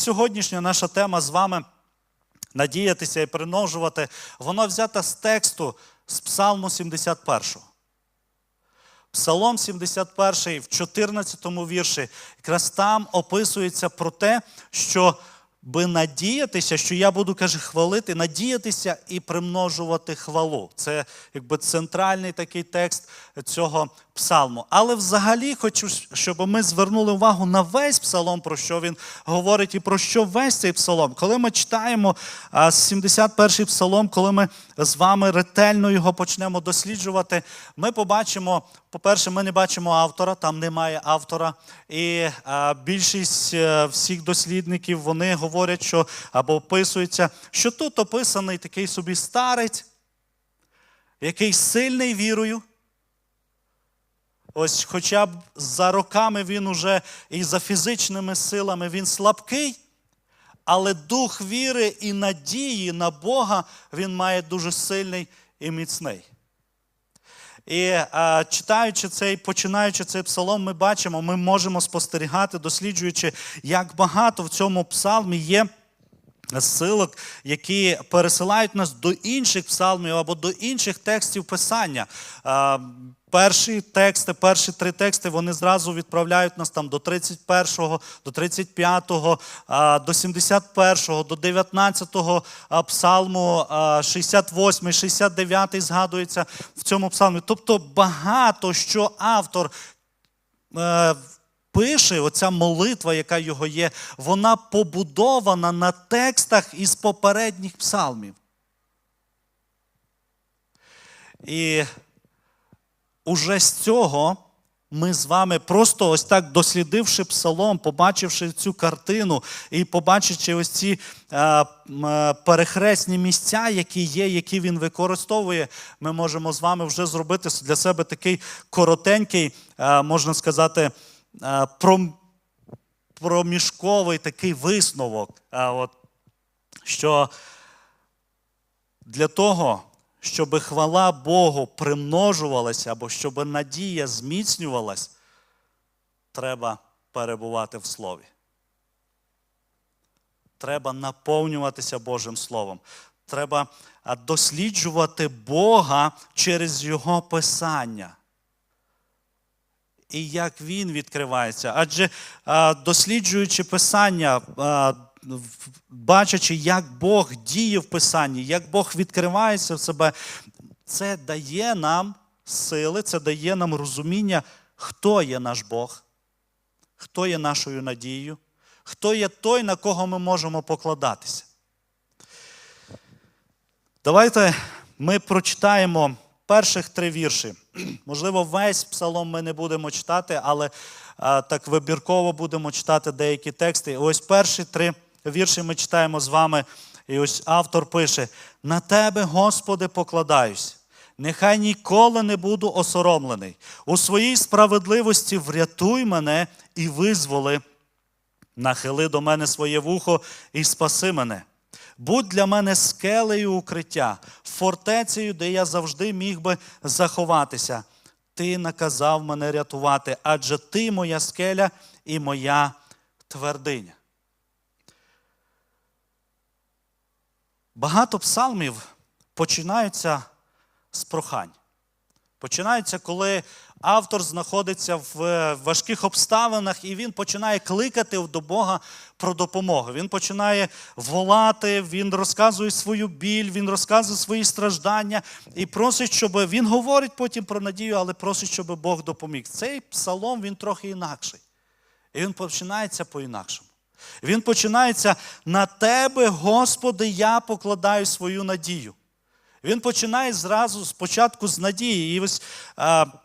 Сьогоднішня наша тема з вами надіятися і примножувати, вона взята з тексту з Псалму 71. Псалом 71 в 14 вірші, якраз там описується про те, що би надіятися, що я буду, каже, хвалити, надіятися і примножувати хвалу. Це якби центральний такий текст цього псалму. Але взагалі хочу, щоб ми звернули увагу на весь псалом, про що він говорить, і про що весь цей псалом. Коли ми читаємо 71-й псалом, коли ми з вами ретельно його почнемо досліджувати, ми побачимо, по-перше, ми не бачимо автора, там немає автора. І більшість е, всіх дослідників вони говорять, що або описується, що тут описаний такий собі старець, який сильний вірою. Ось, хоча б за роками він уже і за фізичними силами він слабкий, але дух віри і надії на Бога він має дуже сильний і міцний. І а, читаючи цей, починаючи цей псалом, ми бачимо, ми можемо спостерігати, досліджуючи, як багато в цьому псалмі є силок, які пересилають нас до інших псалмів або до інших текстів писання. Перші тексти, перші три тексти, вони зразу відправляють нас там до 31-го, до 35-го, до 71-го, до 19-го псалму, 68-й, 69-й згадується в цьому псалмі. Тобто багато що автор е, пише, оця молитва, яка його є, вона побудована на текстах із попередніх псалмів. І уже з цього ми з вами просто ось так дослідивши псалом, побачивши цю картину і побачивши ось ці е, е, перехресні місця, які є, які він використовує, ми можемо з вами вже зробити для себе такий коротенький, е, можна сказати, проміжковий такий висновок. Е, що для того, щоб хвала Богу примножувалася або щоб надія зміцнювалась, треба перебувати в Слові. Треба наповнюватися Божим Словом. Треба досліджувати Бога через Його Писання. І як Він відкривається. Адже досліджуючи Писання, бачачи, як Бог діє в Писанні, як Бог відкривається в себе, це дає нам сили, це дає нам розуміння, хто є наш Бог, хто є нашою надією, хто є той, на кого ми можемо покладатися. Давайте ми прочитаємо перших три вірші. Можливо, весь псалом ми не будемо читати, але так вибірково будемо читати деякі тексти. Ось перші три вірші ми читаємо з вами. І ось автор пише: На тебе, Господи, покладаюсь. Нехай ніколи не буду осоромлений. У своїй справедливості врятуй мене і визволи. Нахили до мене своє вухо і спаси мене. Будь для мене скелею укриття, фортецею, де я завжди міг би заховатися. Ти наказав мене рятувати, адже ти моя скеля і моя твердиня. Багато псалмів починаються з прохань. Починаються, коли автор знаходиться в е, важких обставинах, і він починає кликати до Бога про допомогу. Він починає волати, він розказує свою біль, він розказує свої страждання і просить, щоб він говорить потім про надію, але просить, щоб Бог допоміг. Цей псалом він трохи інакший. І він починається по-інакшому. Він починається на тебе, Господи, я покладаю свою надію. Він починає зразу спочатку з надії. І ось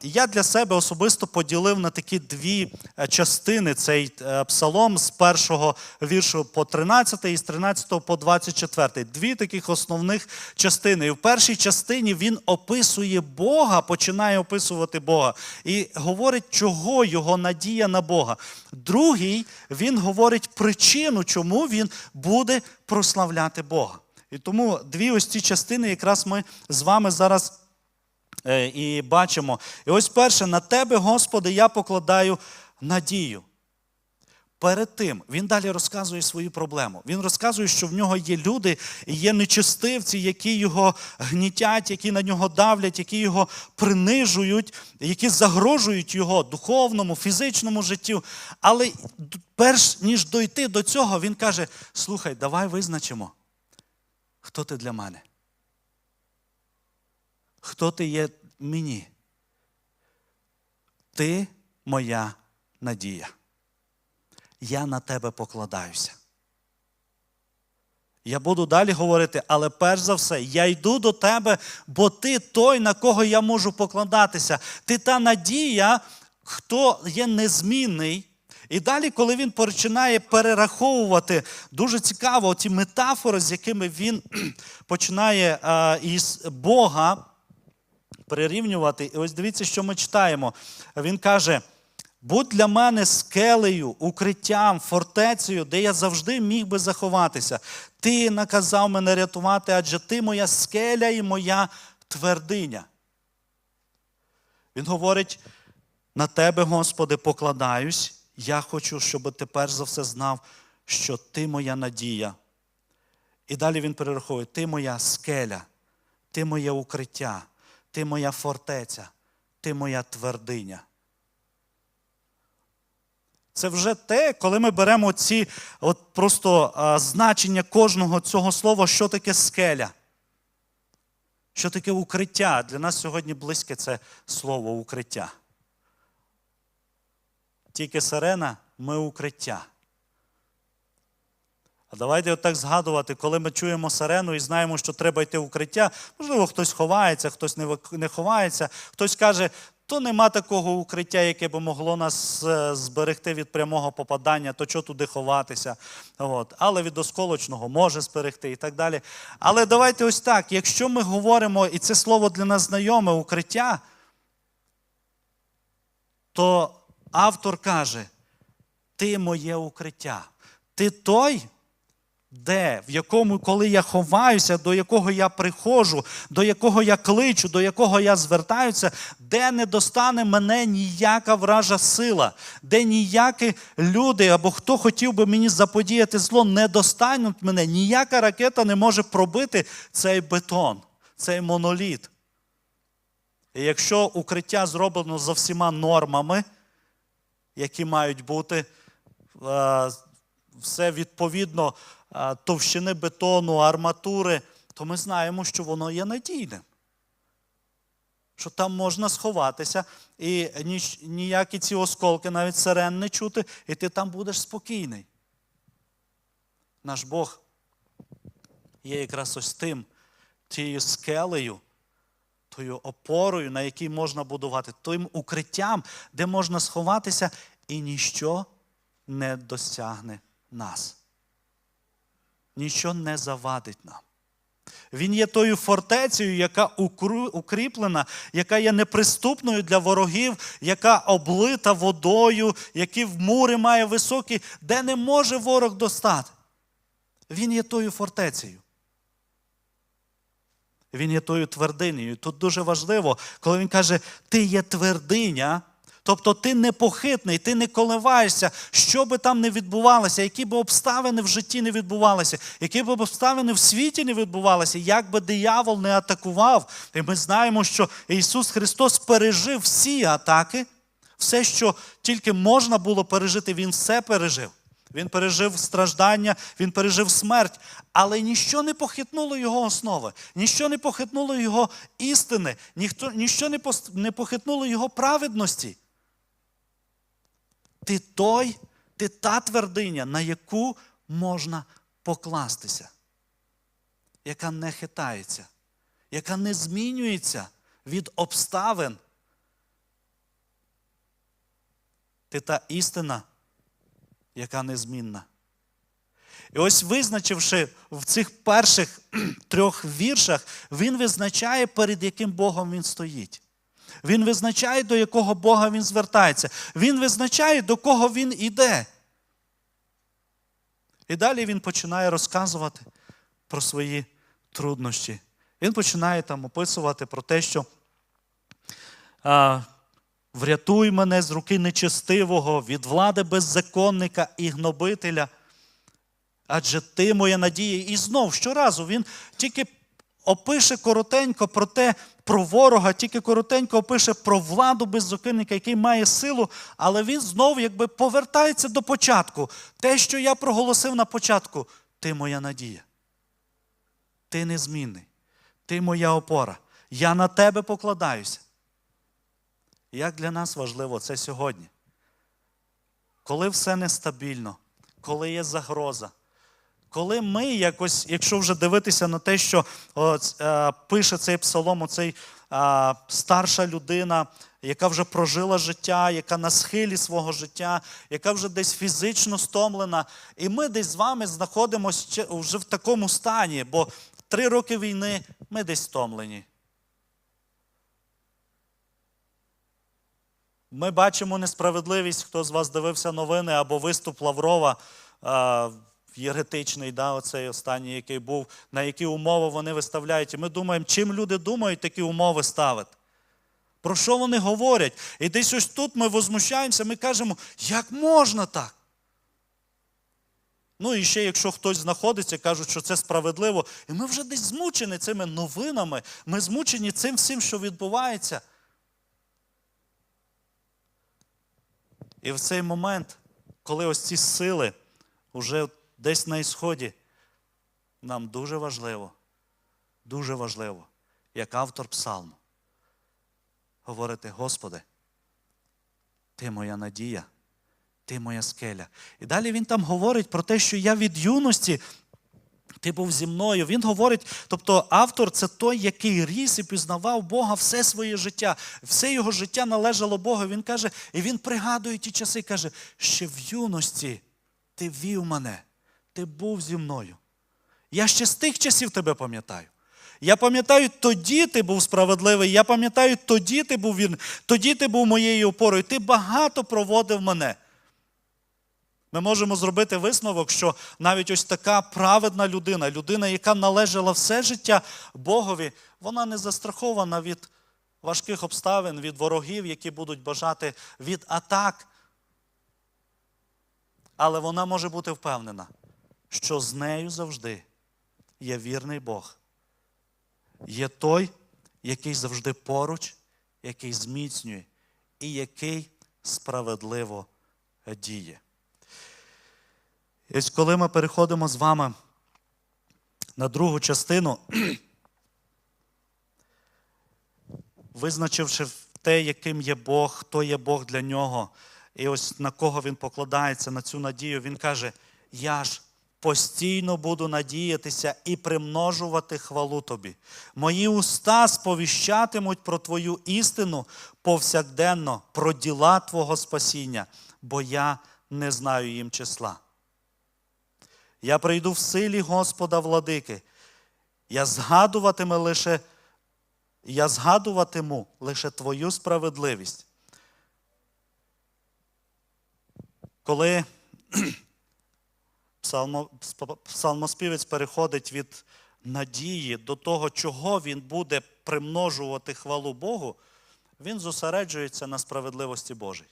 я для себе особисто поділив на такі дві е, частини цей е, псалом з першого віршу по 13 і з 13 по 24. Дві таких основних частини. І в першій частині він описує Бога, починає описувати Бога і говорить, чого його надія на Бога. Другий він говорить причину, чому він буде прославляти Бога. І тому дві ось ці частини якраз ми з вами зараз е, і бачимо. І ось перше, на тебе, Господи, я покладаю надію. перед тим він далі розказує свою проблему. Він розказує, що в нього є люди, є нечистивці, які його гнітять, які на нього давлять, які його принижують, які загрожують його духовному, фізичному життю. Але перш ніж дойти до цього, він каже: слухай, давай визначимо, хто ти для мене. Хто ти є мені? Ти моя надія. Я на тебе покладаюся. Я буду далі говорити, але перш за все, я йду до тебе, бо ти той, на кого я можу покладатися. Ти та надія, хто є незмінний. І далі, коли він починає перераховувати, дуже цікаво ті метафори, з якими він починає із Бога прирівнювати. І ось дивіться, що ми читаємо. Він каже: будь для мене скелею, укриттям, фортецею, де я завжди міг би заховатися. Ти наказав мене рятувати, адже ти моя скеля і моя твердиня. Він говорить: на тебе, Господи, покладаюсь. Я хочу, щоб ти перш за все знав, що ти моя надія. І далі він перераховує: ти моя скеля, ти моє укриття, ти моя фортеця, ти моя твердиня. Це вже те, коли ми беремо ці от просто а, значення кожного цього слова, що таке скеля. Що таке укриття? Для нас сьогодні близьке це слово укриття. Тільки сирена ми укриття. А давайте отак згадувати, коли ми чуємо сирену і знаємо, що треба йти в укриття. Можливо, хтось ховається, хтось не ховається, хтось каже, то нема такого укриття, яке би могло нас е, зберегти від прямого попадання, то що туди ховатися. От. Але від осколочного може зберегти і так далі. Але давайте ось так: якщо ми говоримо, і це слово для нас знайоме укриття, то автор каже: ти моє укриття. Ти той, де, в якому, коли я ховаюся, до якого я приходжу, до якого я кличу, до якого я звертаюся, де не достане мене ніяка вража сила, де ніякі люди або хто хотів би мені заподіяти зло, не достануть мене. Ніяка ракета не може пробити цей бетон, цей моноліт. І якщо укриття зроблено за всіма нормами, які мають бути, все відповідно товщини бетону, арматури, то ми знаємо, що воно є надійним. Що там можна сховатися, і ніякі ці осколки, навіть сирен не чути, і ти там будеш спокійний. Наш Бог є якраз ось тим, тією скелею, тою опорою, на якій можна будувати, тим укриттям, де можна сховатися, і ніщо не досягне нас. Ніщо не завадить нам. Він є тою фортецею, яка укріплена, яка є неприступною для ворогів, яка облита водою, які в мури має високі, де не може ворог достати. Він є тою фортецею. Він є тою твердинею. Тут дуже важливо, коли він каже, ти є твердиня, тобто ти непохитний, ти не коливаєшся, що би там не відбувалося, які б обставини в житті не відбувалися, які б обставини в світі не відбувалися, як би диявол не атакував. І ми знаємо, що Ісус Христос пережив всі атаки, все, що тільки можна було пережити, Він все пережив. Він пережив страждання, він пережив смерть, але ніщо не похитнуло його основи, ніщо не похитнуло його істини, ніхто, ніщо не, пос- не похитнуло його праведності. Ти той, ти та твердиня, на яку можна покластися, яка не хитається, яка не змінюється від обставин. Ти та істина, яка незмінна. І ось визначивши в цих перших трьох віршах, він визначає, перед яким Богом він стоїть. Він визначає, до якого Бога він звертається. Він визначає, до кого він іде. І далі він починає розказувати про свої труднощі. Він починає там описувати про те, що Врятуй мене з руки нечестивого, від влади беззаконника і гнобителя. Адже ти моя надія. І знов щоразу він тільки опише коротенько про те, про ворога, тільки коротенько опише про владу беззаконника, який має силу, але він знов якби повертається до початку. Те, що я проголосив на початку, ти моя надія. Ти незмінний. Ти моя опора. Я на тебе покладаюся. Як для нас важливо це сьогодні? Коли все нестабільно, коли є загроза, коли ми якось, якщо вже дивитися на те, що о, е, пише цей псалом, оцей е, старша людина, яка вже прожила життя, яка на схилі свого життя, яка вже десь фізично стомлена, і ми десь з вами знаходимося вже в такому стані, бо три роки війни ми десь стомлені. Ми бачимо несправедливість, хто з вас дивився новини або виступ Лаврова е, єретичний, да, оцей останній, який був, на які умови вони виставляють. І ми думаємо, чим люди думають, такі умови ставити. Про що вони говорять? І десь ось тут ми возмущаємося, ми кажемо, як можна так? Ну і ще, якщо хтось знаходиться, кажуть, що це справедливо. І ми вже десь змучені цими новинами, ми змучені цим всім, що відбувається. І в цей момент, коли ось ці сили вже десь на ісході, нам дуже важливо, дуже важливо, як автор псалму, говорити, Господи, Ти моя надія, Ти моя скеля. І далі він там говорить про те, що я від юності. Ти був зі мною. Він говорить, тобто автор це той, який ріс і пізнавав Бога все своє життя. Все його життя належало Богу. Він каже, і він пригадує ті часи, каже, ще в юності ти вів мене, ти був зі мною. Я ще з тих часів тебе пам'ятаю. Я пам'ятаю, тоді ти був справедливий, я пам'ятаю, тоді ти був вірний, тоді ти був моєю опорою, ти багато проводив мене. Ми можемо зробити висновок, що навіть ось така праведна людина, людина, яка належала все життя Богові, вона не застрахована від важких обставин, від ворогів, які будуть бажати від атак. Але вона може бути впевнена, що з нею завжди є вірний Бог. Є той, який завжди поруч, який зміцнює і який справедливо діє. І ось коли ми переходимо з вами на другу частину, визначивши те, яким є Бог, хто є Бог для нього, і ось на кого він покладається, на цю надію, він каже: Я ж постійно буду надіятися і примножувати хвалу тобі. Мої уста сповіщатимуть про твою істину повсякденно, про діла Твого спасіння, бо я не знаю їм числа. Я прийду в силі Господа владики. Я згадуватиму лише, я згадуватиму лише Твою справедливість. Коли псалмо, псалмоспівець переходить від надії до того, чого він буде примножувати хвалу Богу, він зосереджується на справедливості Божій.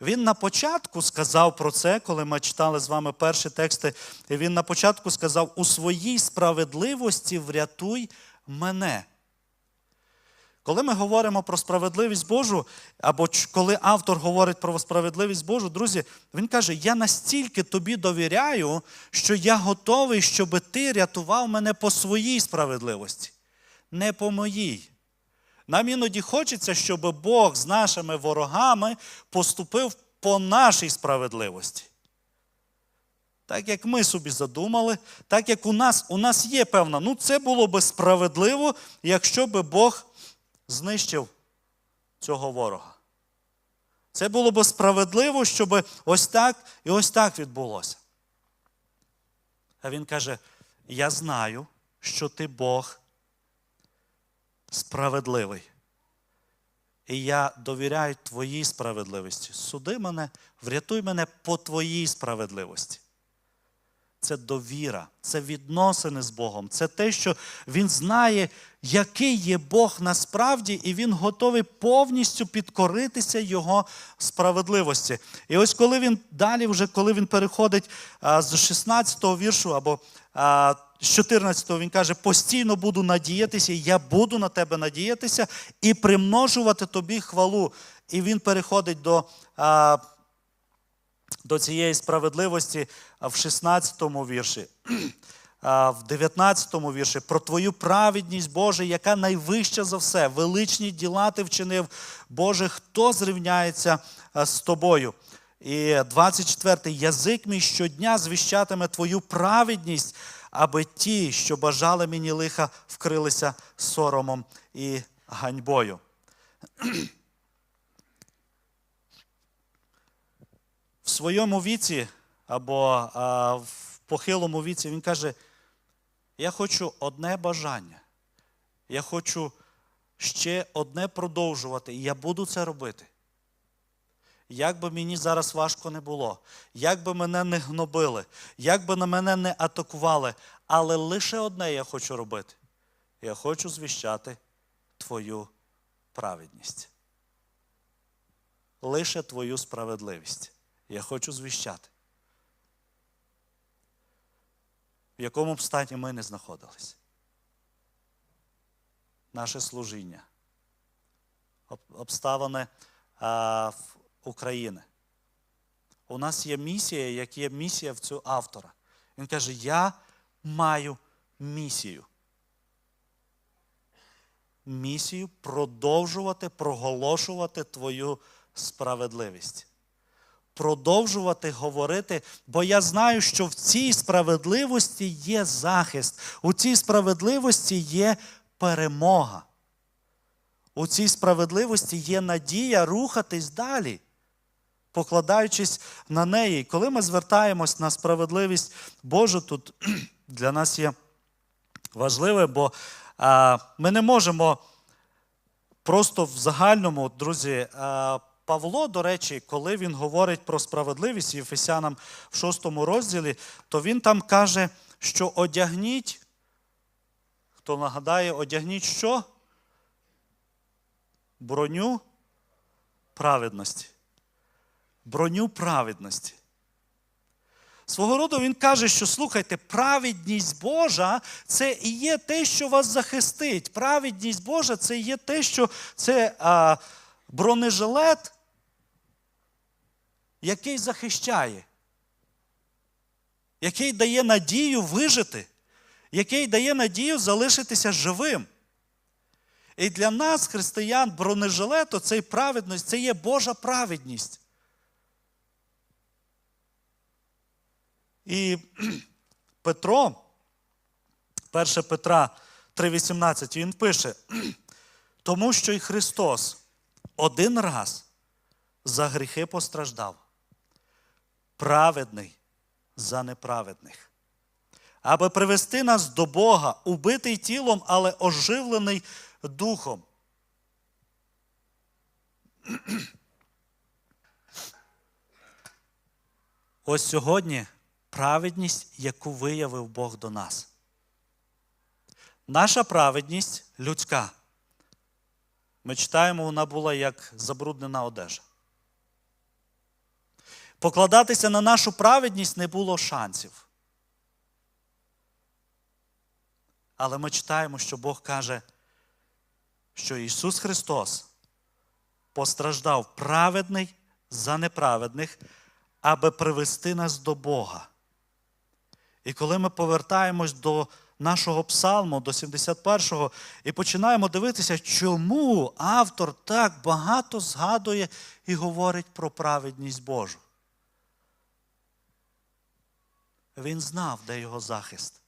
Він на початку сказав про це, коли ми читали з вами перші тексти. Він на початку сказав: у своїй справедливості врятуй мене. Коли ми говоримо про справедливість Божу, або коли автор говорить про справедливість Божу, друзі, він каже: Я настільки тобі довіряю, що я готовий, щоб ти рятував мене по своїй справедливості, не по моїй. Нам іноді хочеться, щоб Бог з нашими ворогами поступив по нашій справедливості. Так як ми собі задумали, так як у нас у нас є певна, ну це було би справедливо, якщо би Бог знищив цього ворога. Це було би справедливо, щоб ось так і ось так відбулося. А він каже: Я знаю, що ти Бог справедливий. І я довіряю твоїй справедливості. Суди мене, врятуй мене по твоїй справедливості. це довіра, це відносини з Богом, це те, що він знає, який є Бог насправді, і він готовий повністю підкоритися Його справедливості. І ось коли він далі, вже коли він переходить з 16-го віршу або з 14-го, він каже: постійно буду надіятися, я буду на тебе надіятися і примножувати тобі хвалу. І він переходить до. До цієї справедливості в 16-му вірші, а, в 19-му вірші про твою праведність, Боже, яка найвища за все. Величні діла ти вчинив, Боже, хто зрівняється з тобою? І 24-й язик мій щодня звіщатиме твою праведність, аби ті, що бажали мені лиха, вкрилися соромом і ганьбою. в своєму віці або а, в похилому віці він каже: Я хочу одне бажання. Я хочу ще одне продовжувати, і я буду це робити. Як би мені зараз важко не було, як би мене не гнобили, як би на мене не атакували, але лише одне я хочу робити. Я хочу звіщати Твою праведність. Лише Твою справедливість. Я хочу звіщати. В якому б стані ми не знаходились. Наше служіння, об- обставини України. У нас є місія, як є місія в цього автора. Він каже: Я маю місію. Місію продовжувати проголошувати твою справедливість продовжувати говорити, бо я знаю, що в цій справедливості є захист, у цій справедливості є перемога. У цій справедливості є надія рухатись далі, покладаючись на неї. Коли ми звертаємось на справедливість Божу, тут для нас є важливе, бо ми не можемо просто в загальному, друзі, Павло, до речі, коли він говорить про справедливість Єфесянам в шостому розділі, то він там каже, що одягніть, хто нагадає, одягніть що? Броню праведності. Броню праведності. Свого роду він каже, що слухайте, праведність Божа це і є те, що вас захистить. Праведність Божа це є те, що це а, бронежилет, який захищає, який дає надію вижити, який дає надію залишитися живим. І для нас, християн, бронежилет, оцей праведність, це є Божа праведність. І Петро, 1 Петра 3,18, він пише, тому що і Христос один раз за гріхи постраждав, праведний за неправедних, аби привести нас до Бога, убитий тілом, але оживлений духом. Ось сьогодні праведність, яку виявив Бог до нас. Наша праведність людська. Ми читаємо, вона була як забруднена одежа. Покладатися на нашу праведність не було шансів. Але ми читаємо, що Бог каже, що Ісус Христос постраждав праведний за неправедних, аби привести нас до Бога. І коли ми повертаємось до нашого псалму, до 71-го, і починаємо дивитися, чому автор так багато згадує і говорить про праведність Божу. Він знав, де його захист.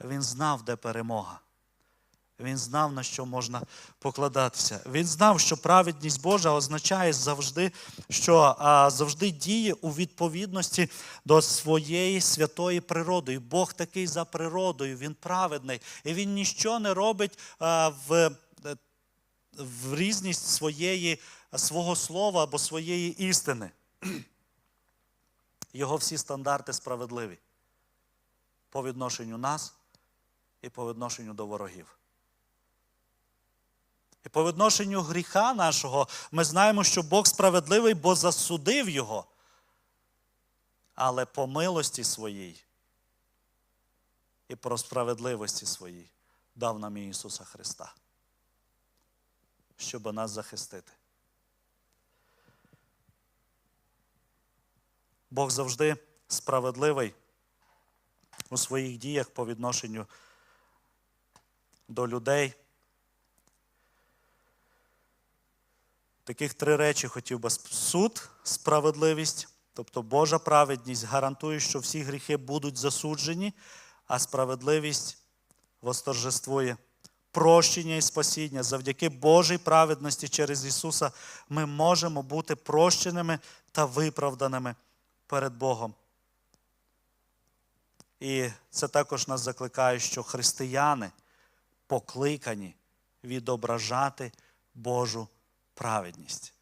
Він знав, де перемога. Він знав, на що можна покладатися. Він знав, що праведність Божа означає завжди, що а, завжди діє у відповідності до своєї святої природи. І Бог такий за природою, він праведний. І він ніщо не робить а, в, в різність своєї, свого слова або своєї істини. Його всі стандарти справедливі. по відношенню нас і по відношенню до ворогів. І по відношенню гріха нашого ми знаємо, що Бог справедливий, бо засудив його. Але по милості своїй і про справедливості своїй дав нам Ісуса Христа, щоб нас захистити. Бог завжди справедливий у своїх діях по відношенню до людей. Таких три речі хотів би суд, справедливість, тобто Божа праведність гарантує, що всі гріхи будуть засуджені, а справедливість восторжествує прощення і спасіння. Завдяки Божій праведності через Ісуса ми можемо бути прощеними та виправданими перед Богом. І це також нас закликає, що християни покликані відображати Божу праведність.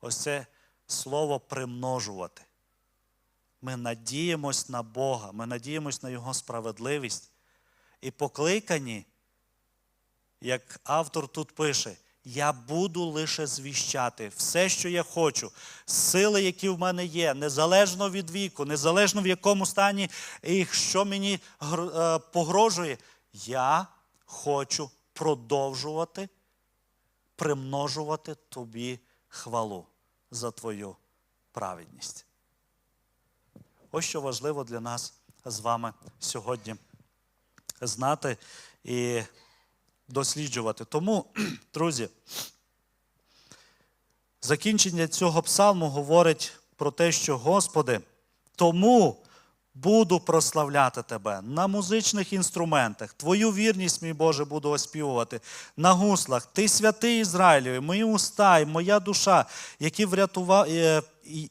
Ось це слово примножувати. Ми надіємось на Бога, ми надіємось на Його справедливість. І покликані, як автор тут пише, я буду лише звіщати все, що я хочу, сили, які в мене є, незалежно від віку, незалежно в якому стані і що мені е, погрожує. Я хочу продовжувати примножувати тобі хвалу за твою праведність. Ось що важливо для нас з вами сьогодні знати і досліджувати. Тому, друзі, закінчення цього псалму говорить про те, що Господи, тому буду прославляти Тебе на музичних інструментах. Твою вірність, мій Боже, буду оспівувати на гуслах. Ти святий Ізраїлеві, мої уста і моя душа, які, врятував, е,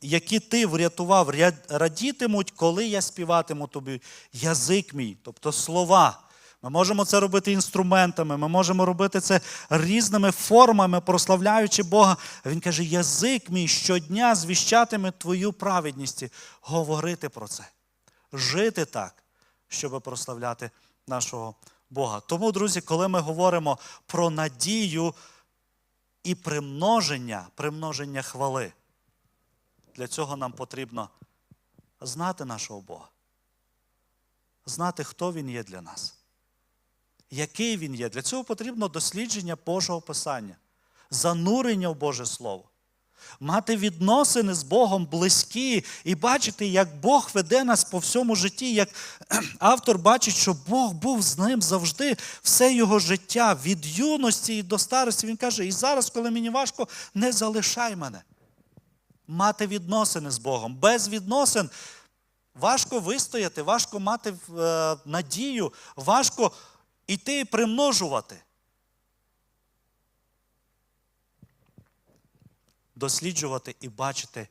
які ти врятував, радітимуть, коли я співатиму тобі язик мій, тобто слова. Ми можемо це робити інструментами, ми можемо робити це різними формами, прославляючи Бога. Він каже: язик мій щодня звіщатиме твою праведність, говорити про це, жити так, щоб прославляти нашого Бога. Тому, друзі, коли ми говоримо про надію і примноження, примноження хвали, для цього нам потрібно знати нашого Бога, знати, хто Він є для нас який він є. Для цього потрібно дослідження Божого Писання, занурення в Боже Слово, мати відносини з Богом близькі і бачити, як Бог веде нас по всьому житті, як автор бачить, що Бог був з ним завжди все його життя, від юності і до старості. Він каже: і зараз, коли мені важко, не залишай мене. Мати відносини з Богом. Без відносин важко вистояти, важко мати е, надію, важко іти примножувати. Досліджувати і бачити,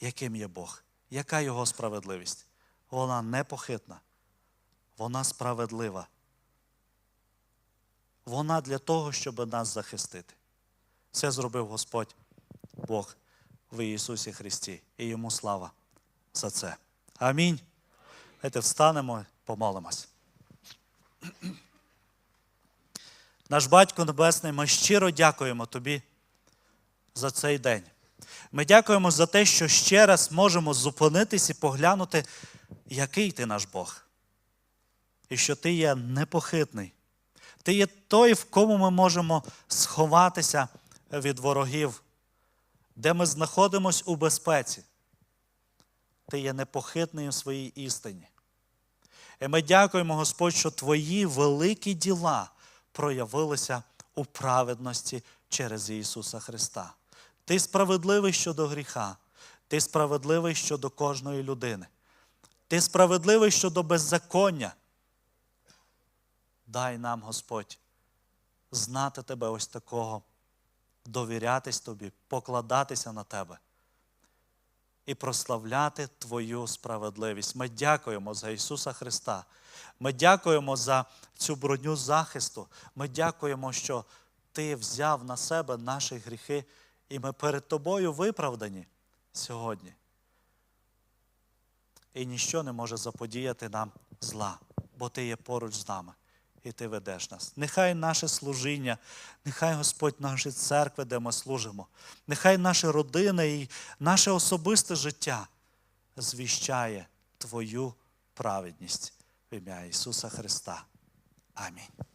яким є Бог, яка його справедливість. Вона непохитна, вона справедлива. Вона для того, щоб нас захистити. Це зробив Господь Бог в Ісусі Христі. І йому слава за це. Амінь. Давайте встанемо, помолимось. Наш Батько Небесний, ми щиро дякуємо Тобі за цей день. Ми дякуємо за те, що ще раз можемо зупинитись і поглянути, який ти наш Бог. І що ти є непохитний. Ти є той, в кому ми можемо сховатися від ворогів, де ми знаходимося у безпеці. Ти є непохитний у своїй істині. І ми дякуємо, Господь, що Твої великі діла проявилися у праведності через Ісуса Христа. Ти справедливий щодо гріха, ти справедливий щодо кожної людини. Ти справедливий щодо беззаконня. Дай нам, Господь, знати Тебе ось такого, довірятись Тобі, покладатися на Тебе і прославляти Твою справедливість. Ми дякуємо за Ісуса Христа. Ми дякуємо за цю броню захисту. Ми дякуємо, що Ти взяв на себе наші гріхи, і ми перед Тобою виправдані сьогодні. І ніщо не може заподіяти нам зла. бо Ти є поруч з нами і Ти ведеш нас. Нехай наше служіння, нехай Господь наші церкви, де ми служимо, нехай наші родини і наше особисте життя звіщає Твою праведність в ім'я Ісуса Христа. Амінь.